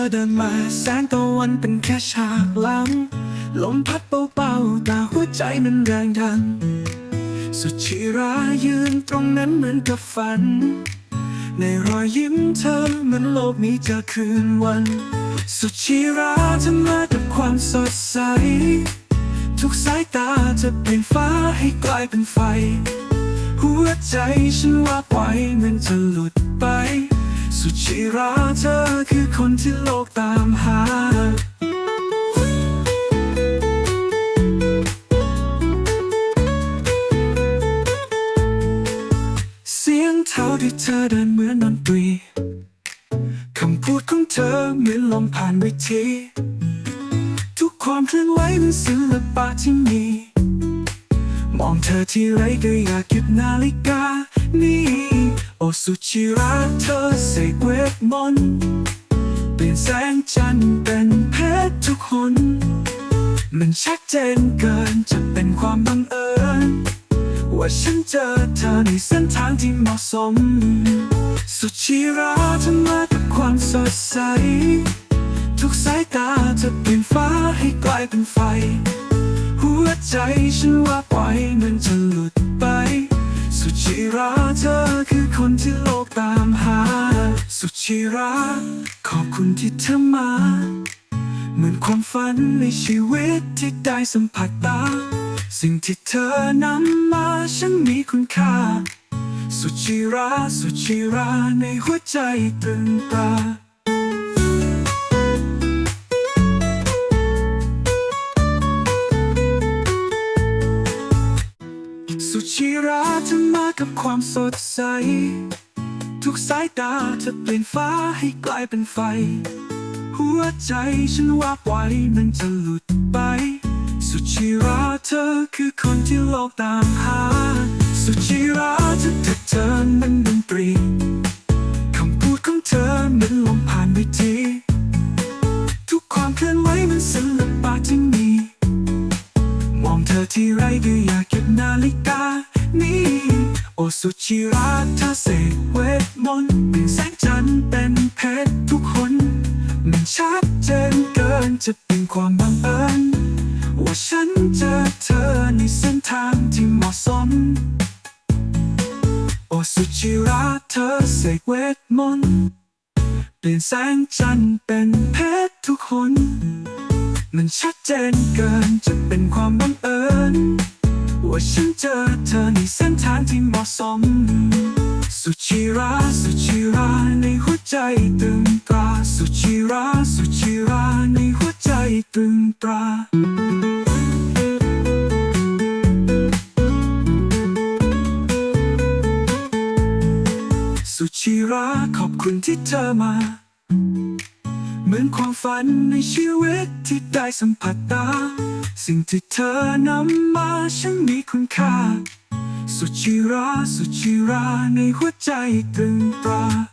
อเดินมาแสงตะวันเป็นแค่ฉากหลัง ลมพัดเบาๆแต่หัวใจมันแรงดัน สุชีรายืนตรงนั้นเหมือนกับฝัน ในรอยยิ้มเธอเหมือนโลกนี้จะคืนวัน สุชีราเธอมากับความสดใส ทุกสายตาจะเปลี่ยนฟ้าให้กลายเป็นไฟ หัวใจฉันว่าปล่อยมันจะหลุด สุชีราเธอคือคนที่โลกตามหา เสียงเท้าที่เธอเดินเหมือนดนตรี คำพูดของเธอเหมือนลมผ่านเวทีทุกความเคลื่อนไหวเป็นศิลปะที่มี มองเธอที่ไรก็อยากหยุดนาฬิกานี่ โอสุชิระเธอเสกเวทมนต์เปลี่ยนแสงจันทร์เป็นเพชรทุกคน มันชัดเจนเกินจะเป็นความบังเอิญ ว่าฉันเจอเธอในเส้นทางที่เหมาะสม สุชีราเธอมากับความสดใส ทุกสายตาจะเปลี่ยนฟ้าให้กลายเป็นไฟ หัวใจฉันว่าปล่อยมันจะหลุดไป ที่โลกตามหา สุดชีระขอบคุณที่เธอมา เหมือนความฝันในชีวิตที่ได้สัมผัสตา สิ่งที่เธอนำมาฉันมีคุณค่า สุดชีระสุดชีระในหัวใจตรึงตรา ชีราเธอมากับความสดใส ทุกสายตาเธอเปลี่ยนฟ้าให้กลายเป็นไฟ หัวใจฉันว่าปล่อยมันจะหลุดไป สุชีราเธอคือคนที่โลกตามหา สุชีราเธอเธอเธอนั้นดนตรีคำพูดของเธอเหมือนลมผ่านวิธีทุกความเคลื่อนไหวมันศิลปะที่มี มองเธอที่ไรก็อยากหยุดนาฬิกา สุชิระเธอเสกเวทมนต์เปลี่ยนแสงจันทร์เป็นเพชรทุกคน มันชัดเจนเกินจะเป็นความบังเอิญ ว่าฉันเจอเธอในเส้นทางที่เหมาะสม โอสุชิระเธอเสกเวทมนต์เปลี่ยนแสงจันทร์เป็นเพชรทุกคน มันชัดเจนเกินจะเป็นความบังเอิญ ส้นทางที่เหมาะสม สุชิราสุชิราในหัวใจตึงตรา สุชิราสุชิราในหัวใจตึงตราสุชิราขอบคุณที่เธอมา เหมือนความฝันในชีวิตที่ได้สัมผัสตา สิ่งที่เธอนำมาฉันมีคุณค่า สุชิรา สุชิราในหัวใจตรึงตรา